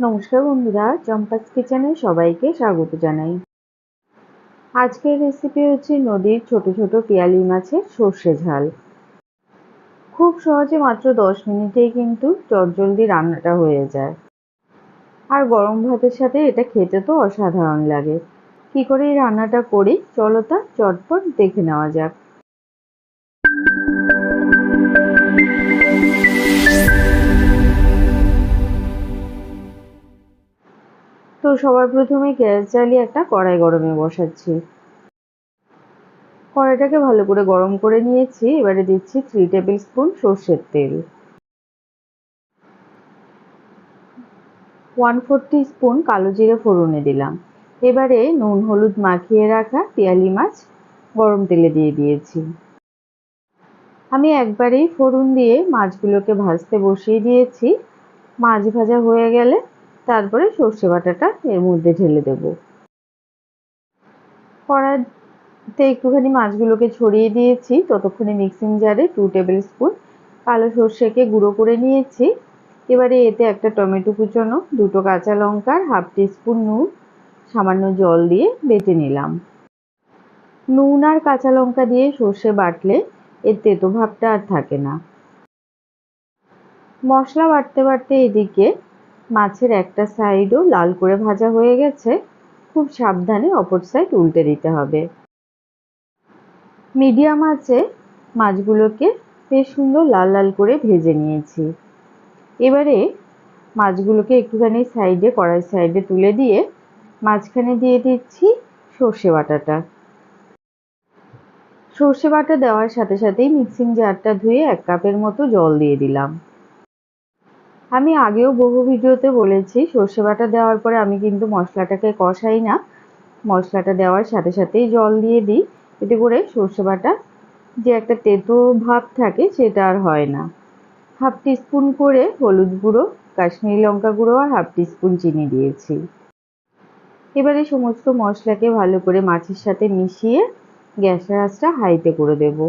নমস্কার বন্ধুরা, চম্পাস কিচেনে সবাইকে স্বাগত জানাই। আজকের রেসিপি হচ্ছে নদীর ছোট ছোট পিয়ালি মাছের সর্ষে ঝাল। খুব সহজে মাত্র দশ মিনিটেই কিন্তু চটজলদি রান্নাটা হয়ে যায়। আর গরম ভাতের সাথে এটা খেতে তো অসাধারণ লাগে। কি করে এই রান্নাটা করি? চলো তা চটপট দেখে নেওয়া যাক। সবার প্রথমে গ্যাস জ্বালিয়ে একটা কড়াই গরমে বসাচ্ছি। কড়াইটাকে ভালো করে গরম করে নিয়েছি, এবারে দিচ্ছি থ্রি টেবিল স্পুন সর্ষের তেল। ওয়ান ফোর স্পুন কালো জিরে ফোড়নে দিলাম। এবারে নুন, হলুদ মাখিয়ে রাখা পেয়ালি মাছ গরম তেলে দিয়ে দিয়েছি। আমি একবারেই ফোড়ন দিয়ে মাছগুলোকে ভাজতে বসিয়ে দিয়েছি। মাছ ভাজা হয়ে গেলে তারপরে সর্ষে বাটাটা এর মধ্যে ঢেলে দেব। কড়াইতে একটুখানি মাছগুলোকে ছড়িয়ে দিয়েছি, ততক্ষণে মিক্সিং জারে টু টেবিল স্পুন কালো সর্ষেকে গুঁড়ো করে নিয়েছি। এবারে এতে একটা টমেটো কুচোনো, দুটো কাঁচা লঙ্কার হাফ টিস্পুন নুন, সামান্য জল দিয়ে বেটে নিলাম। নুন আর কাঁচা লঙ্কা দিয়ে সর্ষে বাটলে এর তেতো ভাবটা আর থাকে না। মশলা বাটতে বাটতে এদিকে মাছের একটা সাইডও লাল করে ভাজা হয়ে গেছে। খুব সাবধানে অপর সাইড উল্টে দিতে হবে। মিডিয়াম আছে মাছগুলোকে বেশ সুন্দর লাল লাল করে ভেজে নিয়েছি। এবারে মাছগুলোকে একটুখানি সাইডে, কড়াই সাইডে তুলে দিয়ে মাঝখানে দিয়ে দিচ্ছি সর্ষে বাটাটা। সর্ষে বাটা দেওয়ার সাথে সাথেই মিক্সিং জারটা ধুয়ে এক কাপের মতো জল দিয়ে দিলাম। আমি আগেও বহু ভিডিওতে বলেছি সর্ষে বাটা দেওয়ার পরে আমি কিন্তু মশলাটাকে কষাই না। মশলাটা দেওয়ার সাথে সাথেই জল দিয়ে দিই। এতে করে সর্ষে বাটা যে একটা তেতো ভাব থাকে সেটা আর হয় না। হাফ টিস্পুন করে হলুদ গুঁড়ো, কাশ্মীরি লঙ্কা গুঁড়ো আর হাফ টিস্পুন চিনি দিয়েছি। এবারে সমস্ত মশলাকে ভালো করে মাছের সাথে মিশিয়ে গ্যাসের আঁচটা হাইতে করে দেবো।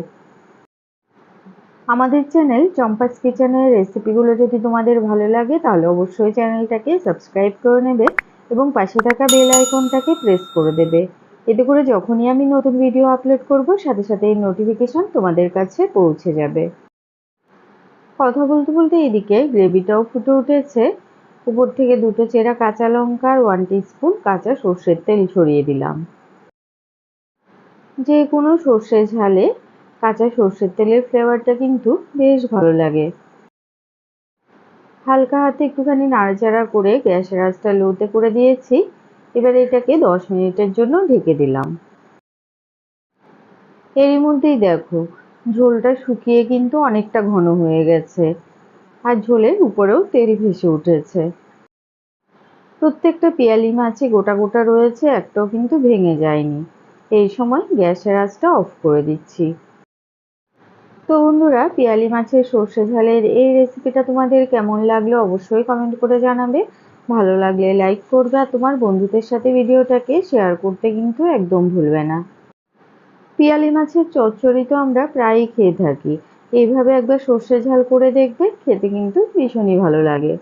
আমাদের চ্যানেল চম্পাস কিচেনের রেসিপিগুলো যদি তোমাদের ভালো লাগে, তাহলে অবশ্যই চ্যানেলটাকে সাবস্ক্রাইব করে নেবে এবং পাশে থাকা বেল আইকনটাকে প্রেস করে দেবে। এতে করে যখনই আমি নতুন ভিডিও আপলোড করব, সাথে সাথে এই নোটিফিকেশন তোমাদের কাছে পৌঁছে যাবে। কথা বলতে বলতে এদিকে গ্রেভিটাও ফুটে উঠেছে। উপর থেকে দুটো চেরা কাঁচা লঙ্কা আর ওয়ান স্পুন কাঁচা সর্ষের তেল ছড়িয়ে দিলাম। যে কোনো সর্ষে ঝালে কাঁচা সর্ষের তেলের ফ্লেভারটা কিন্তু বেশ ভালো লাগে। হালকা হাতে একটুখানি নাড়াচাড়া করে গ্যাসের আঁচটা লোতে করে দিয়েছি। এবার এটাকে দশ মিনিটের জন্য ঢেকে দিলাম। এরই মধ্যেই দেখো, ঝোলটা শুকিয়ে কিন্তু অনেকটা ঘন হয়ে গেছে আর ঝোলের উপরেও তেল ভেসে উঠেছে। প্রত্যেকটা পেয়ালি মাছে গোটা গোটা রয়েছে, একটাও কিন্তু ভেঙে যায়নি। এই সময় গ্যাসের আঁচটা অফ করে দিচ্ছি। তো বন্ধুরা, পিয়ালি মাছের সর্ষে ঝালের এই রেসিপিটা তোমাদের কেমন লাগল অবশ্যই কমেন্ট করে জানাবে। ভালো লাগলে লাইক করবে আর তোমার বন্ধুদের সাথে ভিডিওটাকে শেয়ার করতে কিন্তু একদম ভুলবে না। পিয়ালি মাছের চচ্চড়ি তো আমরা প্রায়ই খেয়ে থাকি। এইভাবে একবার সর্ষে ঝাল করে দেখবে, খেতে কিন্তু ভীষণই ভালো লাগে।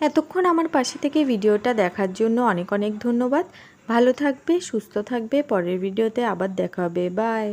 এতক্ষণ আমার পাশে থেকে ভিডিওটা দেখার জন্য অনেক অনেক ধন্যবাদ। ভালো থাকবে, সুস্থ থাকবে, পরের ভিডিওতে আবার দেখা হবে। বাই